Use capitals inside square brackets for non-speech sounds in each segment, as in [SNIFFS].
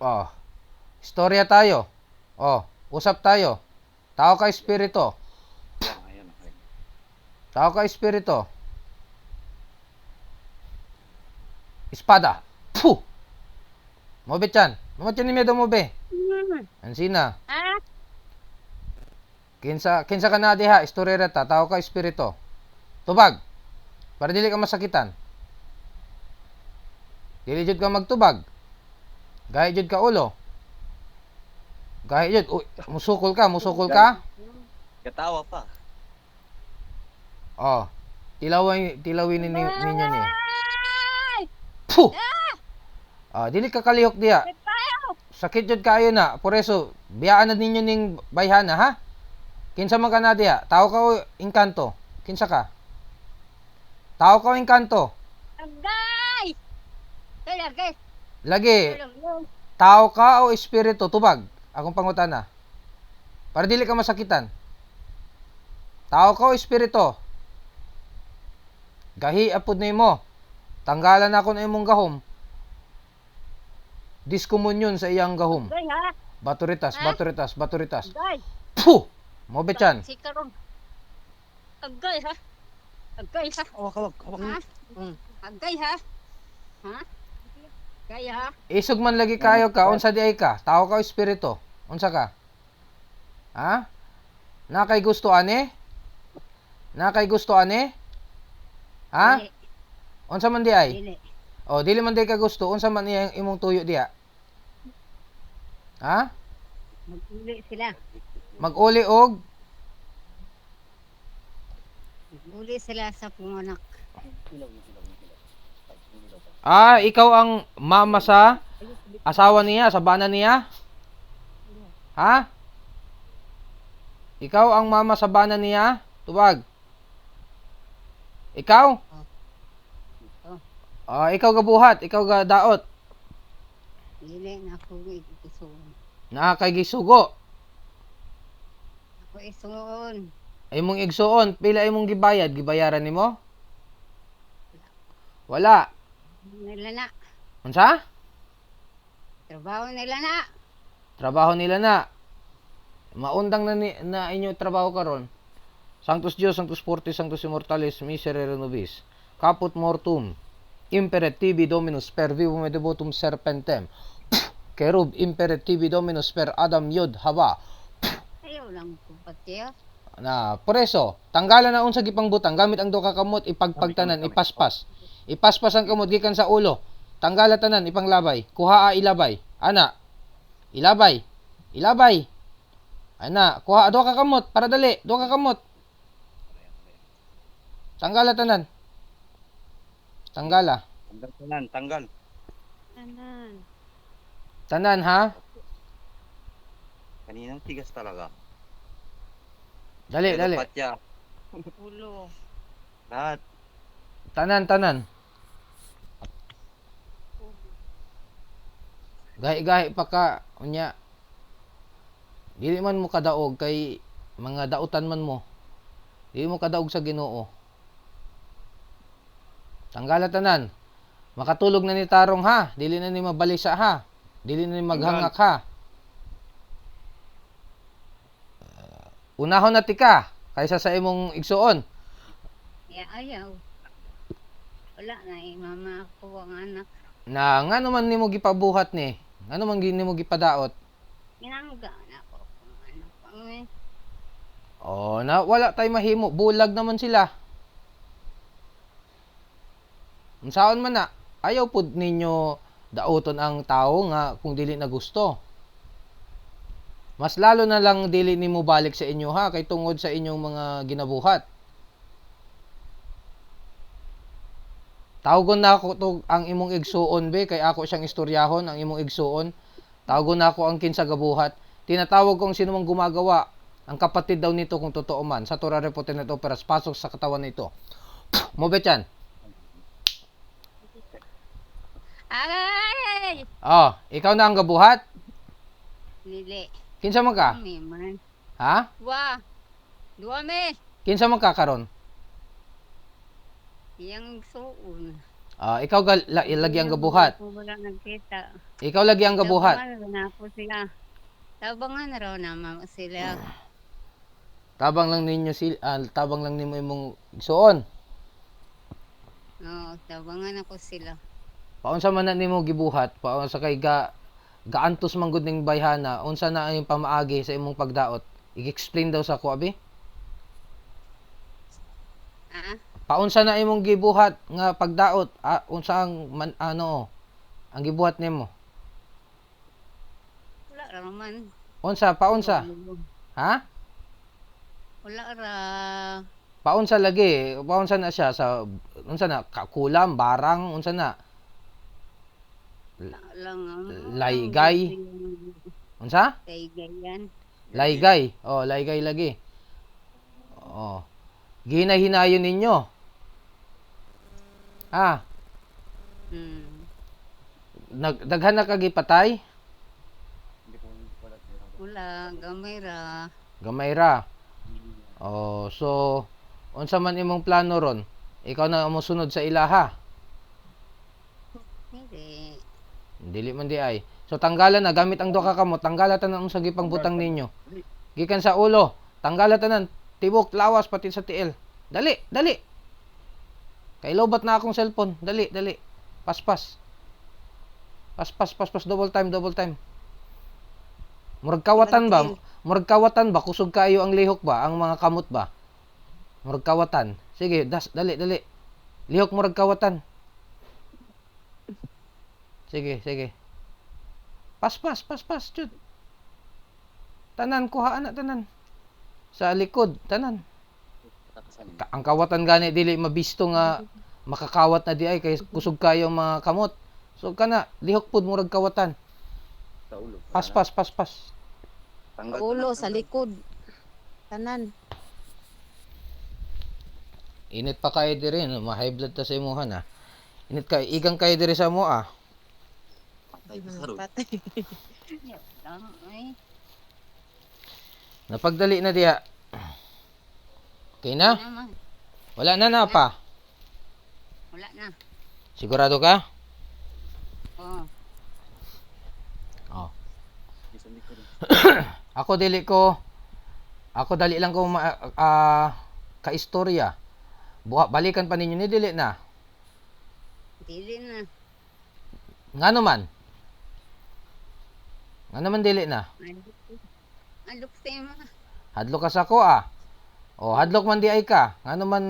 Oh. Istorya tayo. Oh, usap tayo. Tao ka espiritu. Tao ka espiritu. Espada. Puh! Mobe chan. Mo chan ni medo mobe. Ansina. Ah, Kinsa kinsa ka na diha istorya reta tao ka espiritu. Tubag. Para dili ka masakitan. Dili jud ka magtubag. Gahi jud ka ulo. Gahi jud Uy, musukol ka, musukol ka. Katawa pa. Oh. Tilawin tilawin ni ninyo ni. Puh. Ah, dili ka kalihok. Tayo! Sakit jud kayo na. Por eso, biyaan na ninyo ning bayhana ha. Kinsa man ka na diha? Tao ka o engkanto? Kinsa ka? Tao ka o engkanto? Agay! Guys. Lagi, tao ka o espiritu? Tubag. Akong pangutana. Para dili ka masakitan. Tao ka o espiritu? Gahi apod nimo. Tanggalan ako na imong gahom. Diskomunyon sa iyang gahom. Baturitas, baturitas, baturitas. Puh! Mo bechan. Si Karon. Agay, ha? Agay, ha? Hawak, hawak, hawak. Ha? Mm. Agay, ha? Ha? Agay, ha? Isog man lagi kayo ka, unsa di ay ka? Tao ka o espiritu? Unsa ka? Ha? Na kay gusto ane? Na kay gusto ane? Ha? Dili, Unsa man di ay? Dili. O dili man di ka gusto, unsa man iyang imong tuyo diha? Ha? Mag-uli sila. Mag-uli og Mag-uli sila sa punganak. Ah, ikaw ang mama sa asawa niya, sa bana niya? Ha? Ikaw ang mama sa bana niya? Tubag. Ikaw? Ah, ikaw gabuhat, ikaw ga daot. Dili na ako isuon. Na kay gisugo. Ako isuon. Ay mong igsuon, pila imong gibayad, gibayaran nimo? Wala. Nila na. Unsa? Trabaho nila na. Trabaho nila na. Maundang na, ni, na inyo trabaho karon. Sanctus Dios, Sanctus Fortis, Sanctus Immortalis, Miserere Nobis. Caput mortum. Imperet tibi Dominus per vivum et devotum serpentem. [COUGHS] Kerub imperet tibi Dominus per Adam Yod Haba. [COUGHS] Ayaw lang ko pati? Na, por eso, tanggalan na unsa gipang butang gamit ang duka kamot ipagpagtanan, ipaspas. Ipaspas ang kamot gikan sa ulo. Tanggala tanan ipanglabay. Kuha a ilabay. Ana. Ilabay. Ilabay. Ana, kuha do ka kamot para dali, do ka kamot. Tanggala tanan. Tanggala. Tanggal tanan, tanggal. Tanan. Tanan ha. Kaninang tigas talaga. Dali, dali. Patya. Ulo. Lahat. Tanan, tanan. Gahi-gahi pa ka, unya. Dili man mo kadaog kay mga dautan man mo. Dili mo kadaog sa Ginoo. Tanggala tanan. Makatulog na ni tarong ha. Dili na ni mabalisa ha. Dili na ni maghangak ha. Unahon na tika kaysa sa imong igsuon. Ya, ayaw. Wala na eh, mama ako ang anak. Na nga naman nimo gipabuhat ni. Nga naman gi- nimo gipadaot. Ginangga na ako ang anak ko. eh. Oh, na wala tay mahimo. Bulag naman sila. Unsaon man na, ayaw pud ninyo daoton ang tao nga kung dili na gusto. Mas lalo na lang dili nimo balik sa inyo ha kay tungod sa inyong mga ginabuhat. Tawgon na ako to ang imong igsuon be kay ako siyang istoryahon ang imong igsuon. Tawgon na ako ang kinsa gabuhat. Tinatawag kong sino mang gumagawa ang kapatid daw nito kung totoo man sa Torah Repoten at Operas pasok sa katawan nito. [SNIFFS] Mo betyan. Ay! Oh, ikaw na ang gabuhat? Lili. Kinsa man ka? Kami man. Ha? Wa. Dua me. Kinsa man ka karon? Yang suon. Ah, ikaw gal, la, lagi ang gabuhat. Wala nagkita. Ikaw lagi ang gabuhat. Tabangan na ako sila. Tabangan na raw naman sila. Tabang lang ninyo si ah, tabang lang nimo imong igsuon. Oo, tabangan ako sila. Paunsa man na nimo gibuhat, paunsa kay ga gaantos man gud ning bayhana, unsa na ang pamaagi sa imong pagdaot? I-explain daw sa ko abi. Ah, Paunsa na imong gibuhat nga pagdaot? Ah, unsa ang man, ano ang gibuhat nimo? wala ra man. Unsa paunsa? Ha? Wala ra. Paunsa lagi? Paunsa na siya sa unsa na kakulam, barang, unsa na? Ang- Laygay? Unsa? Laygay yan. Laygay. Oh, laygay lagi. Oh. Ginahinayon ninyo. Ah, Hmm. nag daghan na kagi patay? Hindi ko wala gamay ra. Gamay ra. Oh, so unsa man imong plano ron? Ikaw na ang mosunod sa ilaha. Hindi. Dili man di ay. So tanggalan na gamit ang duha ka kamot, tanggalan tanan unsa gipang butang ninyo. Gikan sa ulo, tanggalan tanan tibok lawas pati sa tiil. Dali, dali. Kay lobat na akong cellphone. Dali, dali. Paspas. Paspas, paspas double time, double time. Murag kawatan ba? Murag kawatan ba? Kusog kayo ang lihok ba? Ang mga kamot ba? Murag kawatan. Sige, das, dali, dali. Lihok murag kawatan. Sige, sige. Paspas, paspas, jud. Tanan, kuha na, tanan. Sa likod, tanan. Ang kawatan gani dili mabisto nga makakawat na di ay kay kusog kayo mga kamot. So kana lihok pud murag kawatan. Sa ulo. Pas pas pas pas. Tanggal. Ulo sa likod. Tanan. Init pa kayo diri no, ma-high blood ta sa imuha na. Init kay igang kayo diri sa mo ah. Patay sa sarod. Patay. Lang, ay. Napagdali na diha. Okay na? Naman. Wala na na pa. Wala na. Sigurado ka? Oo. Oh. [COUGHS] Ako dili ko ako dali lang ko ma, ah, kaistorya. Buha, balikan pa ninyo ni dili na. Dili na. Ngano man? Ngano man dili na? Alok tema. Hadlok ka sa ko ah. O hadlok man di ay ka. Ngano man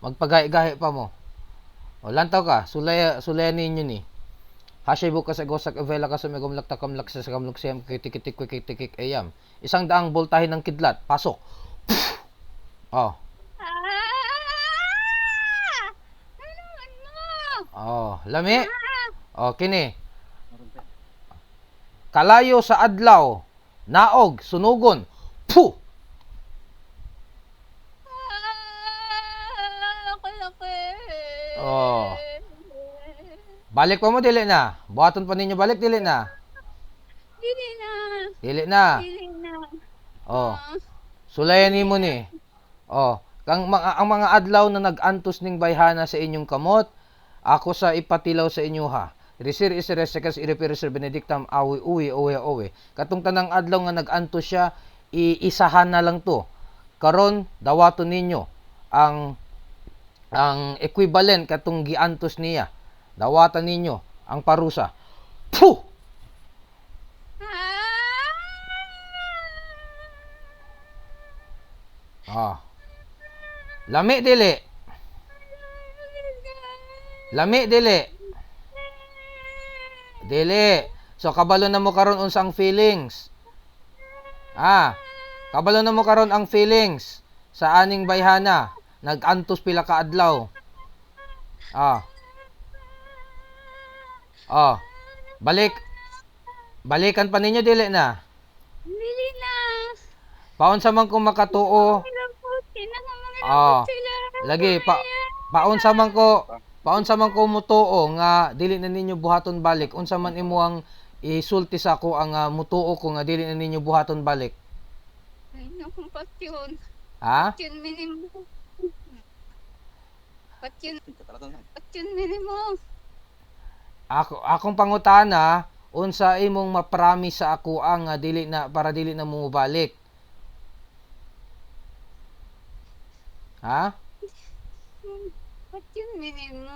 magpagahi-gahi pa mo. O lantaw ka, sulay sulay ninyo ni. Hashay buka sa gosak evela ka sa megumlak takamlak sa kamluk siyam kitikik kitikik ayam. Isang daang boltahin ng kidlat. Pasok. Oh. Oh, lami. Oh, kini. Kalayo sa adlaw. Naog, sunugon. Puh! Ah! Kalaki! Oh. Balik pa mo dili na. Buhaton pa ninyo balik dili na. Dili na. Dili na. Dili na. Oh. Sulayan nimo ni. Oh, kang mga ang mga adlaw na nagantos ning bayhana sa inyong kamot, ako sa ipatilaw sa inyo ha. Resir is resekas irepir sir benedictam awi uwi uwi uwi. Katong tanang adlaw nga nagantos siya, iisahan na lang to. Karon dawaton ninyo ang ang equivalent katong giantos niya. Dawatan ninyo ang parusa. Puh! Ah. Lami dili. Lami dili. Dili. So kabalo na mo karon unsang feelings. Ah. Kabalo na mo karon ang feelings sa aning bayhana. Nag-antos pila ka adlaw. Ah. Ah. Balik. Balikan pa ninyo dili na. Dili na. Paon sa man kung makatuo. Ah. sila. Lagi pa paon sa man ko paon sa man ko mutuo nga dili na ninyo buhaton balik unsa man imuang isulti sa ako ang ah, mutuo ko nga dili na ninyo buhaton balik Ay, pasyon. ha minimum. Ba't yun, Ito talaga na. ba't yun minimo? Ako akong pangutana unsa imong ma-promise sa ako ang nga dili na para dili na mo balik. Ha? Ba't yun minimo?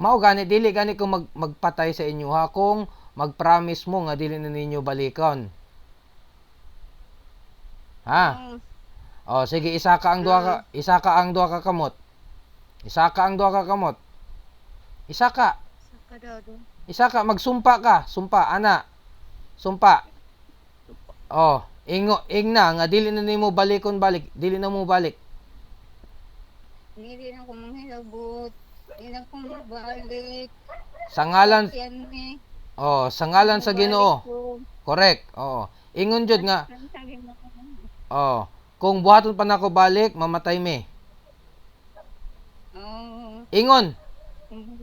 Mao gani dili gani ko mag, magpatay sa inyo ha kung mag-promise mo nga dili na ninyo balikon. Ha? Oh, Oh, sige isa ka ang duha ka isa ka ang duha ka kamot. Isa ka ang duha ka kamot. Isa ka. saka daw. Isa ka magsumpa ka, sumpa ana. Sumpa. Oh, ingo ingna nga dili na nimo balikon balik, dili na mo balik. Hindi na ako manghilabot. Hindi na ako mabalik. Sa ngalan Yan eh. oh, sa ngalan sa Ginoo. Ko. Correct. Oo. Ingon jud nga oh, kung buhaton pa nako balik, mamatay me. Oo. Ingon.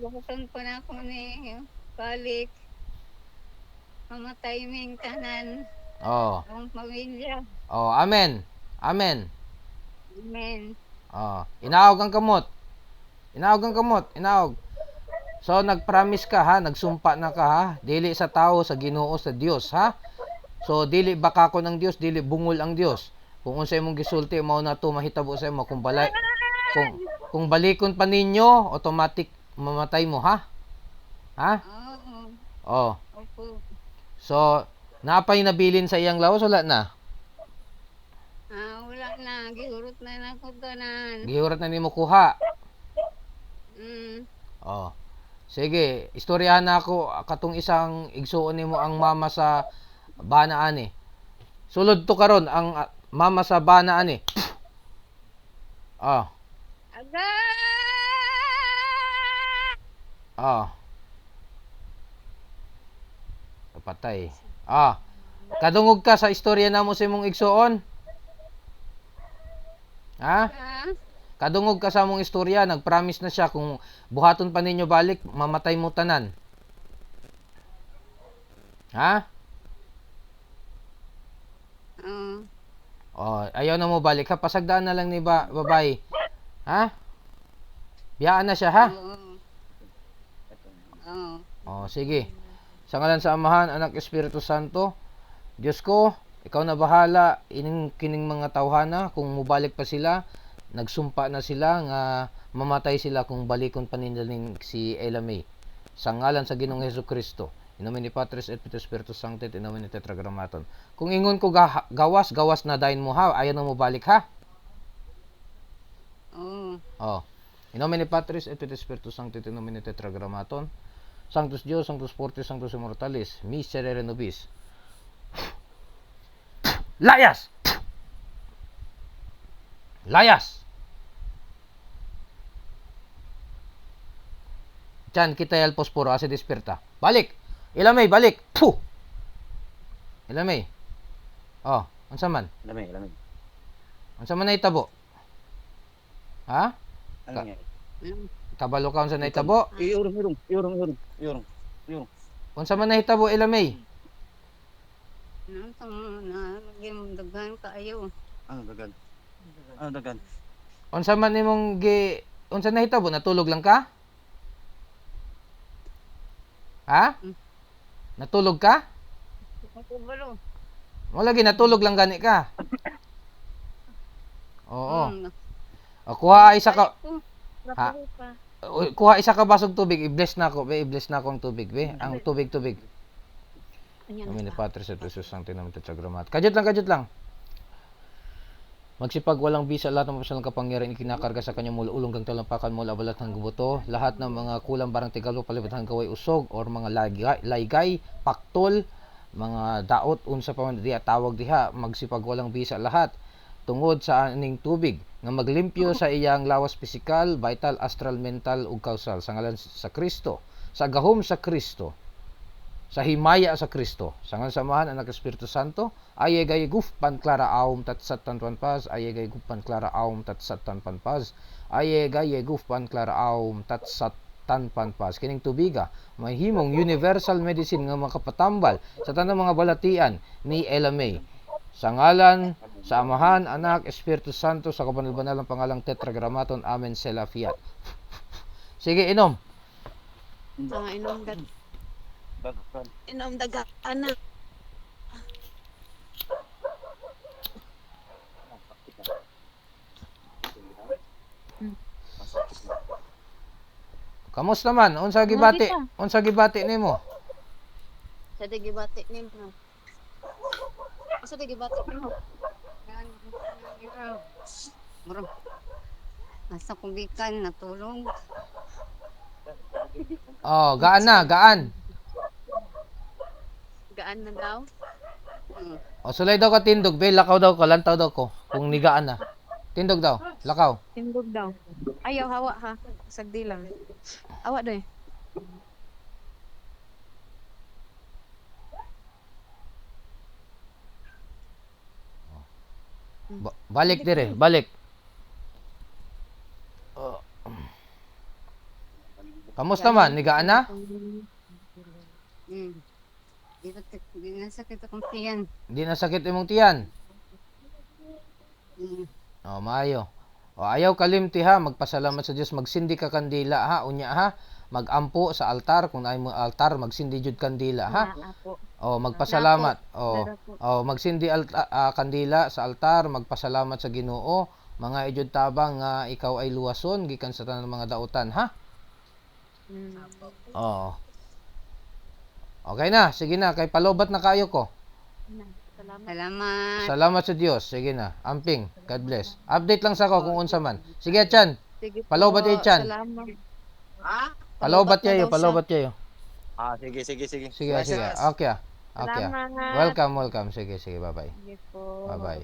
Bukutan pa na ako ni balik. Mamatay ming tanan. Oh. Ang pamilya. Oh, amen. Amen. Amen. Oh, inaog ang kamot. Inaog ang kamot, inaog. So nagpromise ka ha, nagsumpa na ka ha, dili sa tao sa Ginoo sa Dios ha. So dili baka ko ng Dios, dili bungol ang Dios. Kung unsa imong gisulti mao na to mahitabo sa imo kung balay kung kung balikon pa ninyo, automatic mamatay mo ha. Ha? Oo. Oh. So napay nabilin sa iyang lawas wala na. Ah, wala na. Gihurot na na ako tanan. Gihurat na nimo kuha. Mm. Oh. Sige, istoryahan na ako katong isang igsuon nimo ang mama sa bana ani. Sulod to karon ang ah, mama sa bana ani. Ah, Aga! Ah. Patay. Ah. Kadungog ka sa istorya namo sa imong igsuon? Ha? Ah, Kadungog ka sa among istorya, nagpromise na siya kung buhaton pa ninyo balik, mamatay mo tanan. Ha? Oo. Oh, ayaw na mo balik ha. Pasagdaan na lang ni ba babae. Ha? Biyaan na siya ha? Oo. Oh, sige. Sa ngalan sa Amahan, Anak, Espiritu Santo, Diyos ko, ikaw na bahala ining kining mga tawhana kung mubalik pa sila, nagsumpa na sila nga mamatay sila kung balikon pa nila ning si Ella May. Sa ngalan sa Ginoong Hesus Kristo. In nomine Patris et Filii Spiritus Sancti, in nomine Tetragrammaton. Kung ingon ko ga- gawas, gawas na dayon mo ha, ayaw na mo balik ha. Oo. Oh. In nomine Patris et Filii Spiritus Sancti, in nomine Tetragrammaton. Sanctus Deus, Sanctus Fortis, Sanctus Immortalis, Miserere Nobis. Layas! Layas! Diyan, kita el posporo, ase desperta. Balik! Ilamay, balik! Puh! Ilamay. Oh, unsa man? Lamig, lamig. Unsa man na itabo? Ha? Ano Ka-? Mm. Kabalo ka unsa na itabo? Iurong, iurong, iurong, iurong, iurong, iurong. Unsa man na hitabo Ilamay? Nang tamo na maging daghan kaayo. Ano dagan? Ano dagan? Unsa man nimong gi unsa na hitabo natulog lang ka? Ha? Mm. Natulog ka? Ako balo. Wala gi natulog lang gani ka. [COUGHS] Oo. Mm. O, kuha isa ka Oh, Ha? O, kuha isa ka basog tubig, i-bless na ako, be, i-bless na ako ang tubig, be. Ang tubig tubig. Ayan Amin ni pa. Patris et Jesus Sancti Namen Tetragramat. Kajut lang, kajut lang. Magsipag walang bisa lahat ng mapasalang kapangyarihan ikinakarga sa kanyang mula ulong kang talampakan mula balat ng gubuto. Lahat ng mga kulang barang tigalo palibot hang gaway usog or mga laygay, laygay paktol, mga daot unsa pa man diha tawag diha magsipag walang bisa lahat tungod sa aning tubig nga maglimpyo sa iyang lawas pisikal, vital, astral, mental ug kausal sa ngalan sa Kristo. Sa gahom sa Kristo sa himaya sa Kristo. Sa ngalan samahan anak Espiritu Santo, ay gay guf pan klara aum tat sat tan pan pas, ay gay guf pan klara aum tat sat tan pan pas, ay gay guf pan klara aum tat sat tan pan pas. Kining tubiga, may himong universal medicine nga makapatambal sa tanang mga balatian ni May. Sa ngalan, sa Amahan, Anak, Espiritu Santo, sa kabanal-banal ng pangalang Tetragrammaton. Amen. Sela Fiat. [LAUGHS] Sige, inom. Ah, inom dag inom daga ana. Kamusta man? Unsa gibati? Unsa gibati nimo? Sa digibati nimo. Sa digibati nimo. Bro. Nasa kubikan, natulong. Oh, gaan na, gaan. Gaan na daw. Mm. O sulay daw ka tindog, be, lakaw daw ko, lantaw daw ko. Kung nigaan na. Tindog daw, lakaw. Tindog daw. Ayaw hawa ha. Sagdi lang. Awa doy. Ba- balik dire, balik. Oh. Kamusta man? Nigaan na? Mm. Di na, sakit akong tiyan. Di na sakit imong tiyan. Mm. Oh, maayo. O ayaw kalimti ha, magpasalamat sa Dios, magsindi ka kandila ha, unya ha. Magampo sa altar kung ay mo altar, magsindi jud kandila ha. Na. Oh, magpasalamat. Oh. Oh, magsindi al- ah, kandila sa altar, magpasalamat sa Ginoo. Mga ijud tabang nga ikaw ay luwason gikan sa tanang mga dautan ha. Mm. Oo. Okay na, sige na, kay palobat na kayo ko. Salamat. Salamat. Salamat sa Dios. Sige na. Amping. God bless. Update lang sa ako kung unsa man. Sige, Chan. Sige. Palobat yun, Chan. Salamat. Palobat na daw kayo, palobat kayo. Ah, sige, sige, sige. Sige, sige. Gracias. Okay. Ah. Okay. Ah. Salamat. Welcome, welcome. Sige, sige. Bye-bye. Sige po. Bye-bye.